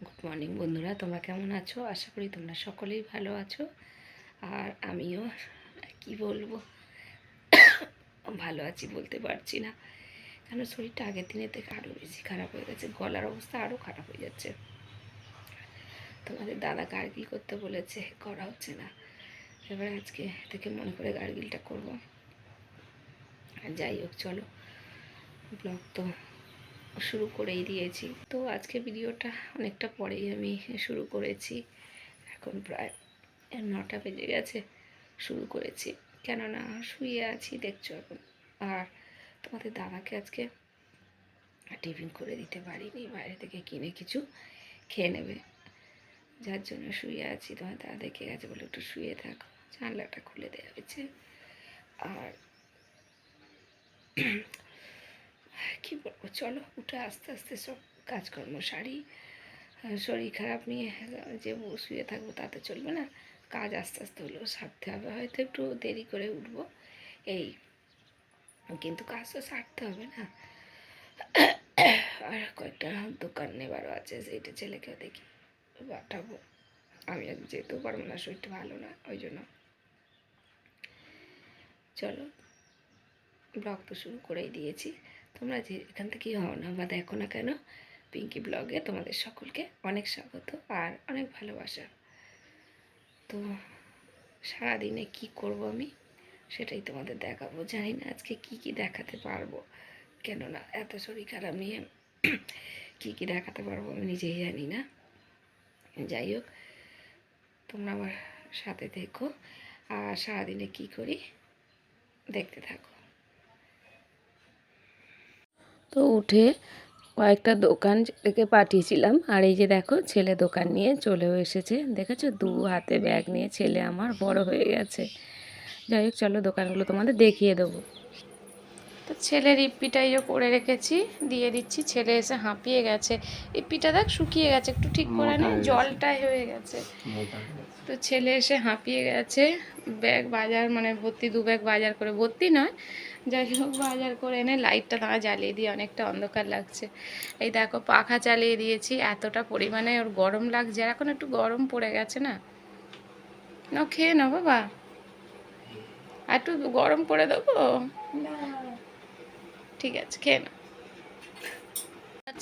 Good morning বন্ধুরা। তোমরা কেমন আছো? আশা করি তোমরা সকলেই ভালো আছো। আর আমিও কি বলব? ভালো আছি বলতে পারছি না। কেন শরীরটা আগের দিনের থেকে আরও বেশি খারাপ হয়ে গেছে। গলার অবস্থা আরও খারাপ হয়ে যাচ্ছে। তোমাদের দাদা গার্গিল করতে বলেছে, করা হচ্ছে না। এবার আজকে থেকে মনে করে গার্গিলটা করব। আর যাই হোক, চলো। ব্লগ তো শুরু করেই দিয়েছি। তো আজকে ভিডিওটা অনেকটা পরেই আমি শুরু করেছি। এখন প্রায় নটা বেজে গেছে, শুরু করেছি। কেননা শুয়ে আছি, দেখছ এখন। আর তোমাদের দাদাকে আজকে টিফিন করে দিতে পারিনি, বাইরে থেকে কিনে কিছু খেয়ে নেবে। যার জন্য শুয়ে আছি, তোমার দাদা দেখে গেছে বলে একটু শুয়ে থাকো। জানলাটা খুলে দেওয়া হয়েছে। আর কি বলব? চলো, উঠে আস্তে আস্তে সব কাজকর্ম আর শরীর খারাপ নিয়ে যে শুয়ে থাকব তাতে চলবে না। কাজ আস্তে আস্তে হলেও সারতে হবে। হয়তো একটু দেরি করে উঠবো। এই, কিন্তু কাজ তো সারতে হবে না। আর কয়েকটা দোকান নেবারও আছে, সেইটা ছেলেকেও দেখি। পাঠাবো। আমি আর যেতেও পারব না, শরীরটা ভালো না, ওই জন্য। চলো, ব্লগ তো শুরু করেই দিয়েছি। তোমরা যে এখান থেকে হও না বা দেখো না কেন পিঙ্কি ব্লগে তোমাদের সকলকে অনেক স্বাগত আর অনেক ভালোবাসা। তো সারাদিনে কি করব আমি সেটাই তোমাদের দেখাবো। জানি না আজকে কি কি দেখাতে পারব। কেননা এত শরীর খারাপ নিয়ে কী কী দেখাতে পারব আমি নিজেই জানি না। যাই হোক, তোমরা আমার সাথে দেখো আর সারাদিনে কি করি দেখতে থাকো। তো উঠে কয়েকটা দোকান থেকে পাঠিয়েছিলাম। আর এই যে দেখো, ছেলে দোকান নিয়ে চলেও এসেছে। দেখেছ? দু হাতে ব্যাগ নিয়ে ছেলে আমার বড় হয়ে গেছে। যাই হোক, চলো দোকানগুলো তোমাদের দেখিয়ে দেবো। তো ছেলের ইপ্পিটাই যে করে রেখেছি দিয়ে দিচ্ছি ছেলে এসে হাঁপিয়ে গেছে। ইপ্পিটা দেখ শুকিয়ে গেছে একটু ঠিক করে নে জলটাই হয়ে গেছে। তো ছেলে এসে হাঁপিয়ে গেছে ব্যাগ বাজার মানে ভর্তি দু ব্যাগ বাজার করে ভর্তি নয় যাই হোক বাজার করে এনে লাইটটা তারা জ্বালিয়ে দিয়ে অনেকটা অন্ধকার লাগছে। এই দেখো পাখা চালিয়ে দিয়েছি এতটা পরিমাণে ওর গরম লাগছে আর এখন একটু গরম পড়ে গেছে না। না খেয়ে নাও বাবা। আর একটু গরম করে দেবো? ঠিক আছে, খেয়ে নাও।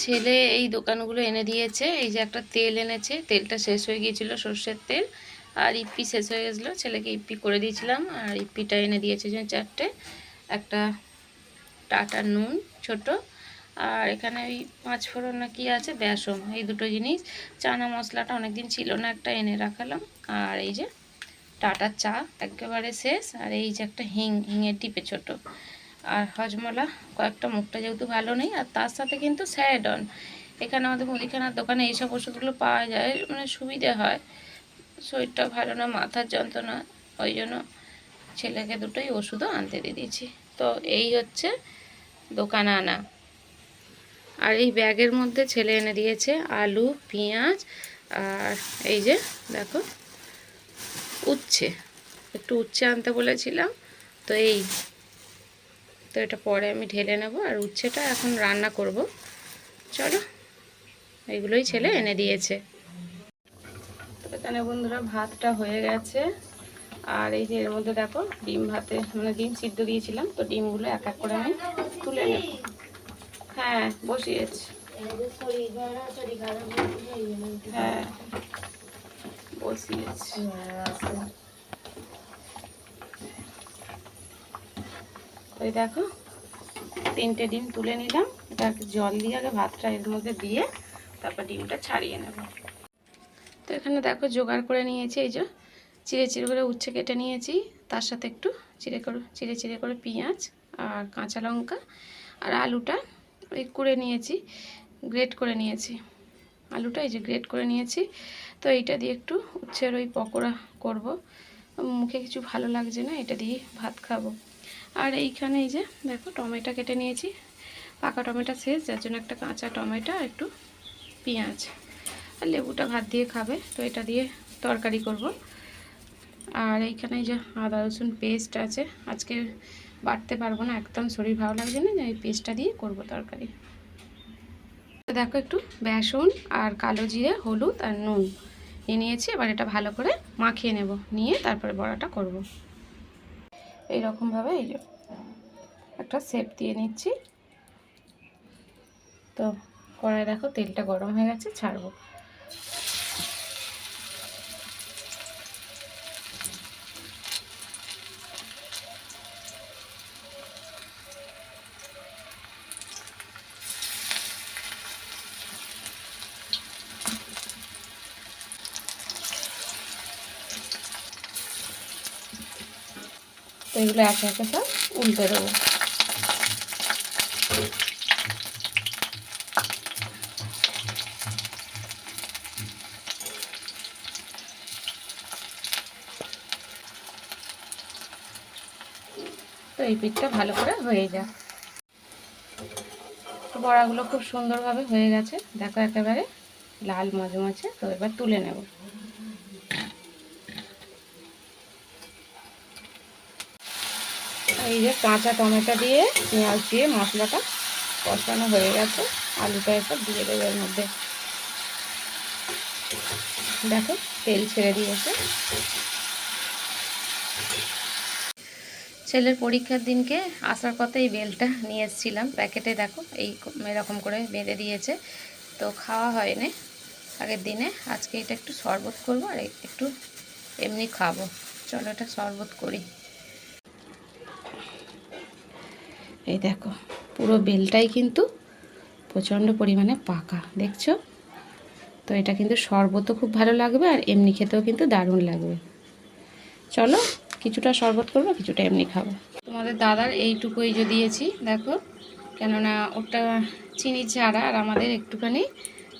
ছেলে এই দোকানগুলো এনে দিয়েছে, এই যে একটা তেল এনেছে, তেলটা শেষ হয়ে গিয়েছিল সর্ষের তেল, আর ইপ্পি শেষ হয়ে গেছিল, ছেলেকে ইপ্পি করে দিয়েছিলাম, আর ইপ্পিটা এনে দিয়েছে যে চারটে, একটা টাটা নুন ছোট, আর এখানে ওই পাঁচ ফোড়ন না কি আছে বেসম এই দুটো জিনিস, চানা মশলাটা অনেকদিন ছিল না একটা এনে রাখালাম, আর এই যে টাটা চা একেবারে শেষ, আর এই যে একটা হিং, হিঙের টিপে ছোট। আর হজমলা কয়েকটা মুখটা যেহেতু ভালো নেই, আর তার সাথে কিন্তু স্যাডন এখানে আমাদের মুদিখানার দোকানে এইসব ওষুধগুলো পাওয়া যায় মানে সুবিধে হয়। শরীরটা ভালো না, মাথার যন্ত্রণা, ওই জন্য ছেলেকে দুটোই ওষুধও আনতে দিয়ে দিয়েছি। তো এই হচ্ছে দোকান আনা। আর এই ব্যাগের মধ্যে ছেলে এনে দিয়েছে আলু, পেঁয়াজ, আর এই যে দেখো, উচ্ছে। একটু উচ্ছে আনতে বলেছিলাম, তো এই তো এটা পরে আমি ঢেলে নেব আর উচ্ছেটা এখন রান্না করব। চলো এগুলোই ছেলে এনে দিয়েছে। তো এখানে বন্ধুরা ভাতটা হয়ে গেছে। আর এই যে এর মধ্যে দেখো ডিম ভাতে মানে ডিম সিদ্ধ দিয়েছিলাম তো ডিমগুলো এক এক করে আমি তুলে নেব। হ্যাঁ বসিয়েছি। হ্যাঁ বসিয়েছি। ওই দেখো, তিনটে ডিম তুলে নিলাম। এটা জল দিয়ে আগে ভাতটা এর মধ্যে দিয়ে তারপর ডিমটা ছাড়িয়ে নেব। তো এখানে দেখো জোগাড় করে নিয়েছি, এই যে চিড়ে চিড়ে করে উচ্ছে কেটে নিয়েছি। তার সাথে একটু চিড়ে করে, চিড়ে চিড়ে করে পেঁয়াজ আর কাঁচা লঙ্কা আর আলুটা ওই করে নিয়েছি, গ্রেট করে নিয়েছি। আলুটা এই যে গ্রেট করে নিয়েছি। তো এইটা দিয়ে একটু উচ্ছের ওই পকোড়া করব। মুখে কিছু ভালো লাগছে না, এটা দিয়ে ভাত খাব। আর এইখানে এই যে, দেখো, টমেটো কেটে নিয়েছি। পাকা টমেটো শেষ, যার জন্য একটা কাঁচা টমেটো একটু পেঁয়াজ। আর লেবুটা ভাত দিয়ে খাবে, তো এটা দিয়ে তরকারি করব। আর এইখানে এই যে আদা, রসুন পেস্ট আছে। আজকে বাটতে পারব না, একদম শরীর ভালো লাগছে না যে এই পেস্টটা দিয়ে করব তরকারি। দেখো একটু বেসন আর কালো জিরে, হলুদ আর নুন নিয়ে নিয়েছি, এবার এটা ভালো করে মাখিয়ে নেব। নিয়ে তারপরে বড়াটা করব। এই রকমভাবে এই যে একটা সেপ দিয়ে নিচ্ছি। তো কড়াই দেখো তেলটা গরম হয়ে গেছে, ছাড়বো। এগুলো একে একে সব উল্টে দেবো। তো এই পিঠটা ভালো করে হয়ে তো বড়াগুলো খুব সুন্দরভাবে হয়ে গেছে। দেখো একেবারে লাল মজমচে তো এবার তুলে নেব। এই যে কাঁচা টমেটো দিয়ে, পেঁয়াজ দিয়ে মশলাটা কষানো হয়ে গেছে। আলুটা এসব দিয়ে দেবে এর মধ্যে। দেখো, তেল ছেড়ে দিয়েছে। ছেলের পরীক্ষার দিনকে আসার পথে এই বেলটা নিয়ে এসেছিলাম। প্যাকেটে দেখো, এই এরকম করে বেঁধে দিয়েছে। তো খাওয়া হয়নি আগের দিনে। আজকে এটা একটু শরবত করব আর একটু এমনি খাব। চলো এটা শরবত করি। এই দেখো, পুরো বেলটাই কিন্তু প্রচণ্ড পরিমাণে পাকা, দেখছ? তো এটা কিন্তু শরবতও খুব ভালো লাগবে আর এমনি খেতেও কিন্তু দারুণ লাগবে। চলো, কিছুটা শরবত করব, কিছুটা এমনি খাব। তোমাদের দাদার এইটুকুই যে দিয়েছি, দেখো, কেননা ওটা চিনি ছাড়া আর আমাদের একটুখানি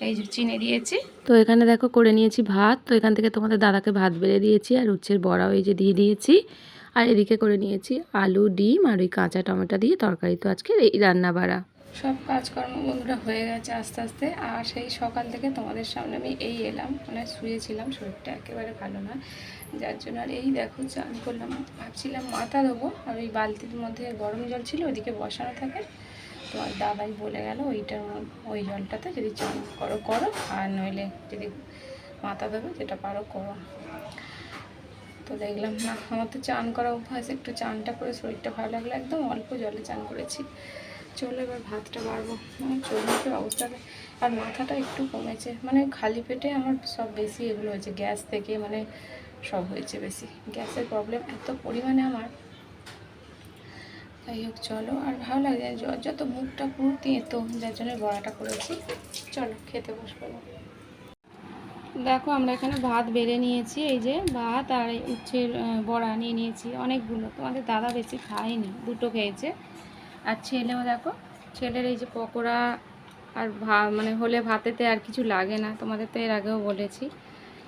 এই যে চিনি দিয়েছি। তো এখানে দেখো, করে নিয়েছি ভাত, তো এখান থেকে তোমাদের দাদাকে ভাত বেড়ে দিয়েছি আর উচ্ছের বড়াও এই যে দিয়ে দিয়েছি। আর এদিকে করে নিয়েছি আলু, ডিম আর ওই কাঁচা টমেটো দিয়ে তরকারি তো আজকে এই রান্না বাড়া সব কাজকর্ম বন্ধুরা হয়ে গেছে আস্তে আস্তে, আর সেই সকাল থেকে তোমাদের সামনে আমি এই এলাম মানে শুয়েছিলাম, শরীরটা একেবারে ভালো না, যার জন্য আর এই দেখো চান করলাম। ভাবছিলাম মাথা দেবো আর ওই বালতির মধ্যে গরম জল ছিল, ওইদিকে বসানো থাকে। তো আর দাদাই বলে গেল ওইটার ওই জলটাতে যদি চান করো করো, আর নইলে যদি মাথা দেবে যেটা পারো করো। তো দেখলাম, না, আমার তো চান করা অভ্যাস, একটু চানটা করে শরীরটা ভালো লাগল একদম, অল্প জলে চান করেছি। চলো এবার ভাতটা বাড়বো। মানে চোখের অবস্থাটা আর মাথাটা একটু কমেছে মানে খালি পেটে আমার সব বেশি এগুলো হয়েছে, গ্যাস থেকে মানে সব হয়েছে বেশি। গ্যাসের প্রবলেম এত পরিমাণে আমার। যাই হোক, চলো, আর ভালো লাগে জ্বর যত মুখটা পুরো তেঁতো যার জন্য বড়াটা করেছি। চলো, খেতে বসবো। দেখো আমরা এখানে ভাত বেড়ে নিয়েছি এই যে ভাত আর এই উচ্ছের বড়া নিয়ে নিয়েছি অনেকগুলো। তোমাদের দাদা বেশি খায়নি দুটো খেয়েছে। আর ছেলেও দেখো ছেলের এই যে পকোড়া আর ভা মানে হলে ভাতেতে আর কিছু লাগে না তোমাদের তো এর আগেও বলেছি।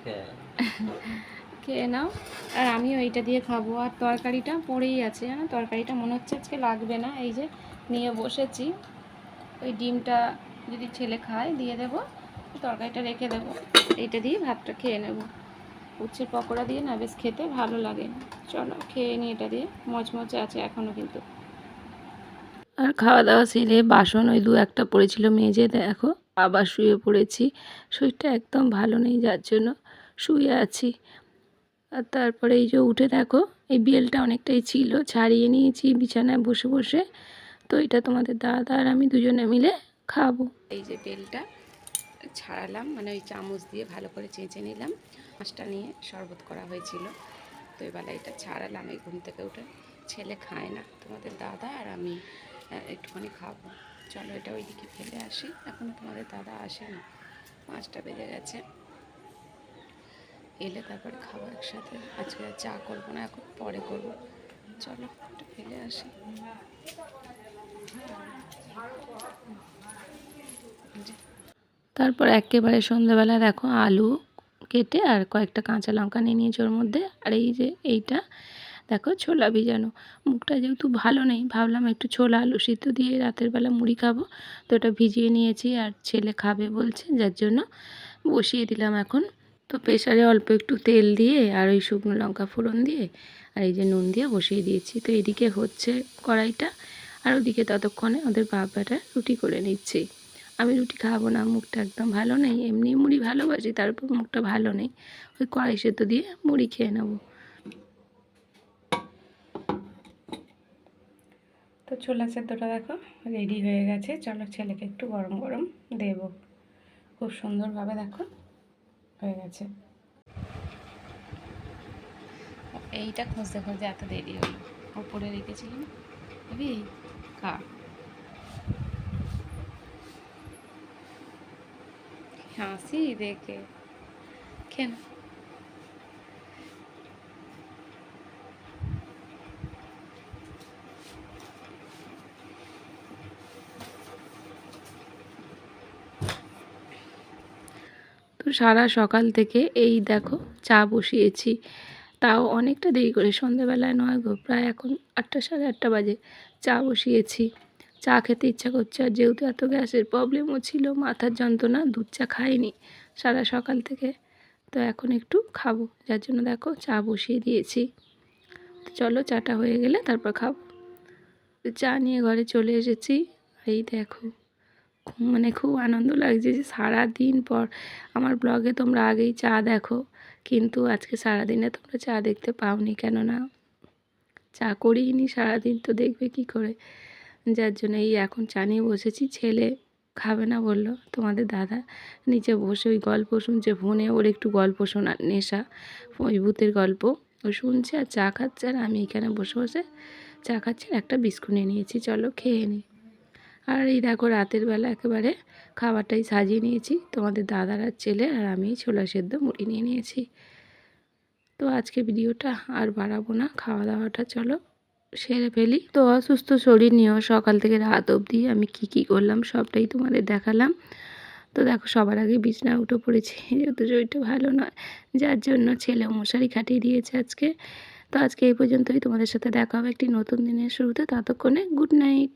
খেয়ে নাও। আর আমিও এইটা দিয়ে খাব। আর তরকারিটা পড়েই আছে জানো? তরকারিটা মনে হচ্ছে আজকে লাগবে না এই যে নিয়ে বসেছি। ওই ডিমটা যদি ছেলে খায় দিয়ে দেবো। তরকারিটা রেখে দেবো। এইটা দিয়ে ভাতটা খেয়ে নেব। উচ্ছের পকোড়া দিয়ে না, বেশ খেতে ভালো লাগে। চলো খেয়ে নিই এটা দিয়ে। মচমচে আছে এখনও কিন্তু। আর খাওয়া দাওয়া সেরে বাসন ওই দু একটা পড়েছিল মেজে, দেখো। আবার শুয়ে পড়েছি। শরীরটা একদম ভালো নেই, যার জন্য শুয়ে আছি। আর তারপরে এই যে উঠে দেখো, এই বেলটা অনেকটাই ছিল। ছাড়িয়ে নিয়েছি, বিছানায় বসে বসে। তো এটা তোমাদের দাদা আর আমি দুজনে মিলে খাব। এই যে বেলটা ছাড়ালাম মানে ওই চামচ দিয়ে ভালো করে চেঁচে নিলাম। মাছটা নিয়ে শরবত করা হয়েছিল। তো এবার এটা ছাড়ালাম, এই ঘুম থেকে উঠে। ছেলে খায় না, তোমাদের দাদা আর আমি একটুখানি খাব। চলো এটা ওইদিকে ফেলে আসি। এখনও তোমাদের দাদা আসেনি পাঁচটা বেজে গেছে। এলে তারপরে খাব একসাথে। আজকে চা করব না, এখন পরে করব। চলো এটা ফেলে আসি। তারপর একেবারে সন্ধ্যাবেলা দেখো আলু কেটে আর কয়েকটা কাঁচা লঙ্কা নিয়ে নিয়েছি ওর মধ্যে। আর এই যে এইটা, দেখো ছোলা ভিজানো। মুখটা যেহেতু ভালো নেই, ভাবলাম একটু ছোলা আলু সিদ্ধ দিয়ে রাতের বেলা মুড়ি খাব। তো ওটা ভিজিয়ে নিয়েছি আর ছেলে খাবে বলছে, যার জন্য বসিয়ে দিলাম এখন। তো প্রেশারে অল্প একটু তেল দিয়ে আর ওই শুকনো লঙ্কা ফোড়ন দিয়ে আর এই যে নুন দিয়ে বসিয়ে দিয়েছি। তো এদিকে হচ্ছে কড়াইটা আর ওদিকে ততক্ষণে ওদের বাপ বেটা রুটি করে নিচ্ছি। আমি রুটি খাব না, মুখটা একদম ভালো নেই, এমনি মুড়ি ভালোবাসি তারপর মুখটা ভালো নেই। ওই কড়াই সেদ্ধ দিয়ে মুড়ি খেয়ে নেব। তো ছোলা সেদ্ধটা দেখো রেডি হয়ে গেছে, চলো ছেলেকে একটু গরম গরম দেব। খুব সুন্দরভাবে দেখো হয়ে গেছে। এইটা খুঁজতে খুঁজতে এত দেরি হলো। ওপরে রেখেছিলাম বুঝলি কা হাসি দেখে। কেন? তো সারা সকাল থেকে এই দেখো, চা বসিয়েছি। তাও অনেকটা দেরি করে, সন্ধেবেলায় নয় গো, প্রায় এখন আটটা সাড়ে আটটা বাজে। চা বসিয়েছি। চা খেতে ইচ্ছা করছে আর যেহেতু এত গ্যাসের প্রবলেমও ছিল, মাথার যন্ত্রণা, দুধ চা খাইনি সারা সকাল থেকে। তো এখন একটু খাব, যার জন্য দেখো চা বসিয়ে দিয়েছি। তো চলো চাটা হয়ে গেলে তারপর খাব। তো চা নিয়ে ঘরে চলে এসেছি। এই দেখো মানে খুব আনন্দ লাগছে যে সারা দিন পর আমার ব্লগে তোমরা আগেই চা দেখো, কিন্তু আজকে সারাদিনে তোমরা চা দেখতে পাওনি কেননা চা করিনি সারাদিন, তো দেখবে কি করে? যার জন্য এই এখন চা নিয়ে বসেছি। ছেলে খাবে না বলল তোমাদের দাদা। নিচে বসে ওই গল্প শুনছে, ফোনে ওর একটু গল্প শোনার নেশা, ওই ভূতের গল্প। ও শুনছে আর চা খাচ্ছে আর আমি এখানে বসে বসে চা খাচ্ছি আর একটা বিস্কুট নিয়ে নিয়েছি। চলো খেয়ে নিই আর এই দেখো রাতের বেলা একেবারে খাবারটাই সাজিয়ে নিয়েছি। তোমাদের দাদার আর ছেলে আর আমি ছোলা সেদ্ধ মুড়ি নিয়ে নিয়েছি। তো আজকে ভিডিওটা আর বাড়াবো না। খাওয়া দাওয়াটা চলো। সেরে ফেলি। তো অসুস্থ শরীর নিয়েও সকাল থেকে রাত অবধি আমি কি কি করলাম সবটাই তোমাদের দেখালাম। তো দেখো সবার আগে বিছনা উঠে পড়েছি, যেহেতু শরীরটা ভালো নয়, যার জন্য ছেলে মশারি খাটিয়ে দিয়েছে আজকে। তো আজকে এই পর্যন্তই, তোমাদের সাথে দেখা হবে একটি নতুন দিনের শুরুতে, ততক্ষণে গুড নাইট।